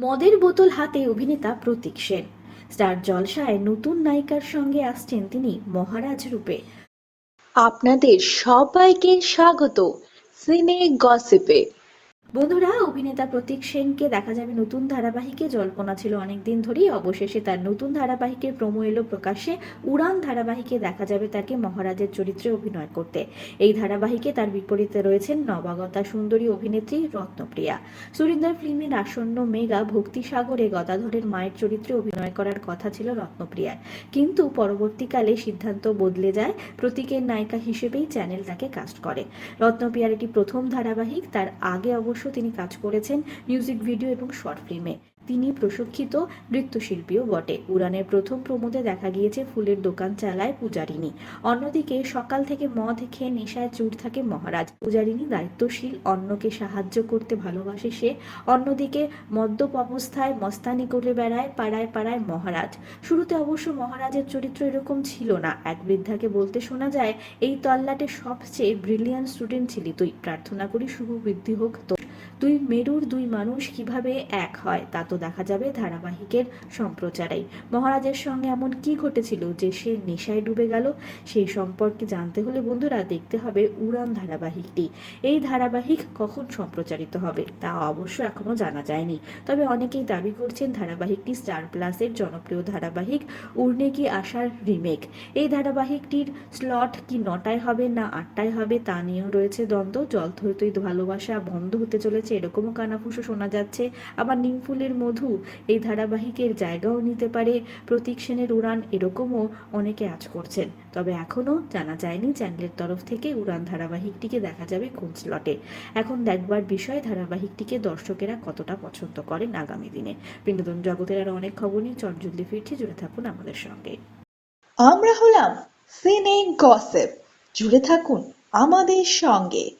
মদের বোতল হাতে অভিনেতা প্রতীক সেন। স্টার জলসায় নতুন নায়িকার সঙ্গে আসছেন তিনি মহারাজ রূপে। আপনাদের সবাইকে স্বাগত। সিনে গসিপে। বন্ধুরা, অভিনেতা প্রতীক সেনকে দেখা যাবে নতুন ধারাবাহিকে। জল্পনা ছিল অনেকদিন ধরেই, অবশেষে তার নতুন ধারাবাহিকের প্রোমো এলো প্রকাশ্যে। উড়ান ধারাবাহিকে দেখা যাবে তাকে মহারাজের চরিত্রে অভিনয় করতে। এই ধারাবাহিকে তার বিপরীতে রয়েছেন নবাগতা সুন্দরী অভিনেত্রী রত্নপ্রিয়া। সুরিন্দর ফিল্মের আসন্ন মেগা ভক্তিসাগরে গদাধরের মায়ের চরিত্রে অভিনয় করার কথা ছিল রত্নপ্রিয়ার। কিন্তু পরবর্তীকালে সিদ্ধান্ত বদলে যায়, প্রতীকের নায়িকা হিসেবেই চ্যানেল তাকে কাস্ট করে। রত্নপ্রিয়ার এটি প্রথম ধারাবাহিক, তার আগে অবশ্য তিনি কাজ করেছেন মিউজিক ভিডিও এবং শর্ট ফিল্মে তিনি প্রশিক্ষিত নৃত্যশিল্পীও বটে। উড়ানের প্রথম প্রমোদে দেখা গিয়েছে ফুলের দোকান চালায় পূজারিনী অন্যদিকে সকাল থেকে মদ খেয়ে নেশায় চুর থাকে মহারাজ। পূজারিনী দায়িত্বশীল, অন্যকে সাহায্য করতে ভালোবাসে সে। অন্যদিকে মদ্যপ অবস্থায় মস্তানি করে বেড়ায়, পাড়ায় পাড়ায় মহারাজ। শুরুতে অবশ্য মহারাজের চরিত্র এরকম ছিল না। এক বৃদ্ধাকে বলতে শোনা যায়, এই তল্লাটে সবচেয়ে ব্রিলিয়ান্ট স্টুডেন্ট ছিলি তুই। প্রার্থনা করি শুভ বৃদ্ধি হোক তো দুই মেরুর দুই মানুষ কীভাবে এক হয়, তা তো দেখা যাবে ধারাবাহিকের সম্প্রচারেই। মহারাজের সঙ্গে এমন কি ঘটেছিল যে সে নেশায় ডুবে গেল, সেই সম্পর্কে জানতে হলে বন্ধুরা দেখতে হবে উড়ান ধারাবাহিকটি। এই ধারাবাহিক কখন সম্প্রচারিত হবে, তা অবশ্য এখনও জানা যায়নি। তবে অনেকেই দাবি করছেন ধারাবাহিকটি স্টার প্লাসের জনপ্রিয় ধারাবাহিক উড়নে কি আসার রিমেক। এই ধারাবাহিকটির স্লট কি নটায় হবে না আটটায় হবে তা নিয়েও রয়েছে দ্বন্দ্ব। জল থইতই ভালোবাসা বন্ধ হতে চলেছে। এরকমও কানাফুসো শোনা যাচ্ছে। আবার নিমফুলের মধু, এই ধারাবাহিকের জায়গাও নিতে পারে। প্রতীক সেনের উড়ান, এরকমও অনেকে আজ করছেন। তবে এখনও জানা যায়নি চ্যানেলের তরফ থেকে উড়ান ধারাবাহিকটিকে দেখা যাবে কোন স্লটে। এখন দেখবার বিষয়, ধারাবাহিকটিকে দর্শকেরা কতটা পছন্দ করেন আগামী দিনে। বিনোদন জগতের আরও অনেক খবর নিয়ে চটজলদি ফিরছি, জুড়ে থাকুন আমাদের সঙ্গে। আমরা হলাম সিনে গসিপ। জুড়ে থাকুন আমাদের সঙ্গে।